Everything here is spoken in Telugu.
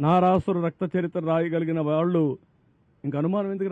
నారాసురు రక్త చరిత్ర రాయగలిగిన వాళ్ళు. ఇంక అనుమానం ఎందుకు